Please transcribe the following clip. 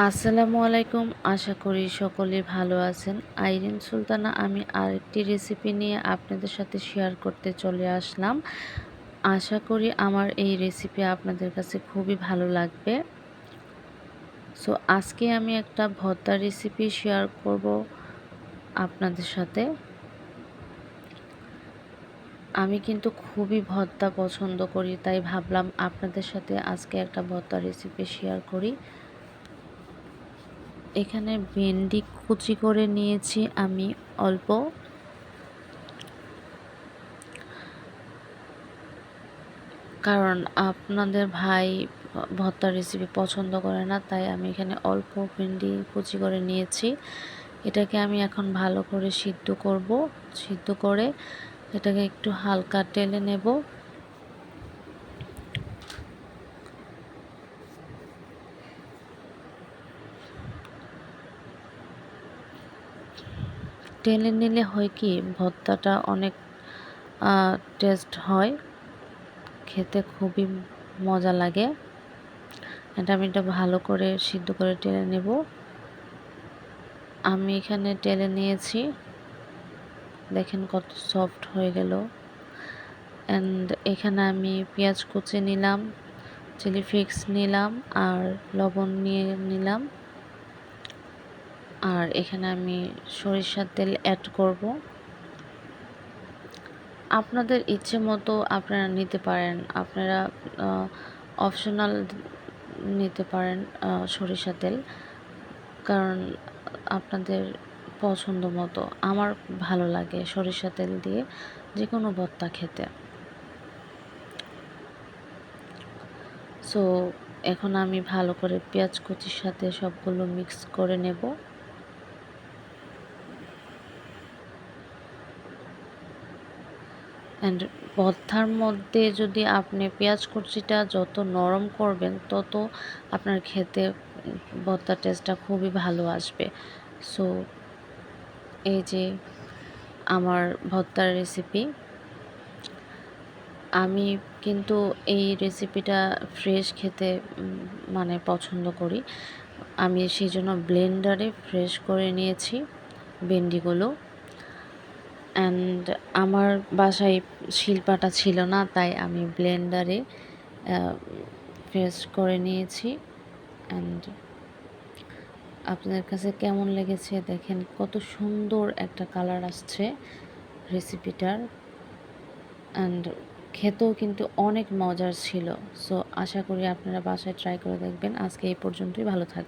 আসসালামু আলাইকুম। আশা করি সকলে ভালো আছেন। আইরিন সুলতানা, আমি আরেকটি রেসিপি নিয়ে আপনাদের সাথে শেয়ার করতে চলে আসলাম। আশা করি আমার এই রেসিপি আপনাদের কাছে খুবই ভালো লাগবে। সো আজকে আমি একটা ভর্তা রেসিপি শেয়ার করব আপনাদের সাথে। আমি কিন্তু খুবই ভর্তা পছন্দ করি, তাই ভাবলাম আপনাদের সাথে আজকে একটা ভর্তা রেসিপি শেয়ার করি। এখানে ভেন্ডি কুচি করে নিয়েছি, আমি অল্প। কারণ আপনাদের ভাই ভর্তা রেসিপি পছন্দ করে না, তাই আমি এখানে অল্প ভেন্ডি কুচি করে নিয়েছি। এটাকে আমি এখন ভালো করে সিদ্ধ করব, সিদ্ধ করে এটাকে একটু হালকা টেলে নেব। টেলে নিলে হয় কি ভর্তাটা অনেক টেস্ট হয়। খেতে খুবই মজা লাগে। এটা আমি এটা ভালো করে সিদ্ধ করে টেলে নেব। আমি এখানে টেলে নিয়েছি। দেখেন কত সফট হয়ে গেল। অ্যান্ড এখানে আমি পেঁয়াজ কুচি নিলাম চিলি ফ্লেক্স নিলাম আর লবণ নিয়ে নিলাম। আর এখানে আমি সরিষার তেল অ্যাড করব। আপনাদের ইচ্ছে মতো আপনারা নিতে পারেন। আপনারা অপশনাল নিতে পারেন সরিষা তেল। কারণ আপনাদের পছন্দ মতো। আমার ভালো লাগে সরিষা তেল দিয়ে যে কোনো ভর্তা খেতে। সো এখন আমি ভালো করে পেঁয়াজ কুচির সাথে সবগুলো মিক্স করে নেব। অ্যান্ড ভর্তার মধ্যে যদি আপনি পেঁয়াজ কুচিটা যত নরম করবেন, তত আপনার খেতে ভর্তার টেস্টটা খুবই ভালো আসবে। সো এই যে আমার ভর্তার রেসিপি আমি কিন্তু এই রেসিপিটা ফ্রেশ খেতে মানে পছন্দ করি। আমি সেই জন্য ব্লেন্ডারে ফ্রেশ করে নিয়েছি, ভেন্ডিগুলো। অ্যান্ড আমার বাসায় শিল্পাটা ছিল না, তাই আমি ব্লেন্ডারে পেস্ট করে নিয়েছি। অ্যান্ড আপনাদের কাছে কেমন লেগেছে? দেখেন কত সুন্দর একটা কালার আসছে রেসিপিটার অ্যান্ড খেতেও কিন্তু অনেক মজার ছিল। সো আশা করি আপনারা বাসায় ট্রাই করে দেখবেন। আজকে এই পর্যন্তই, ভালো থাকবে